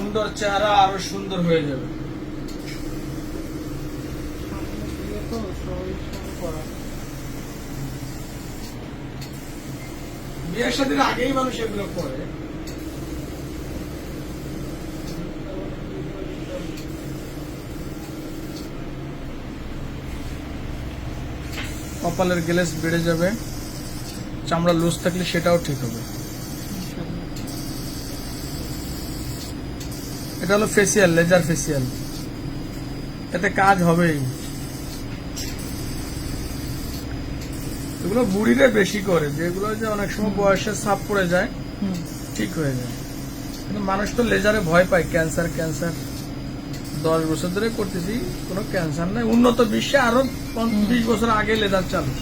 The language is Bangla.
সুন্দর চেহারা আরও সুন্দর হয়ে যাবে। বিয়ের সাথে আগেই মানুষ এগুলো করে। কপালের গ্লেস বেড়ে যাবে। চামড়া লুজ থাকলে সেটাও ঠিক হবে। এটা হলো ফেসিয়াল লেজার ফেসিয়াল এতে কাজ হবেই। এগুলো বুড়িরে বেশি করে যেগুলো যে অনেক সময় বয়সের ছাপ পড়ে যায় ঠিক হয়ে যায়। কিন্তু মানুষ তো লেজারে ভয় পায় ক্যান্সার ক্যান্সার দশ বছর ধরে করতেছি কোনো ক্যান্সার নাই। উন্নত বিশ্বে আরও বিশ বছর আগে লেজার চালু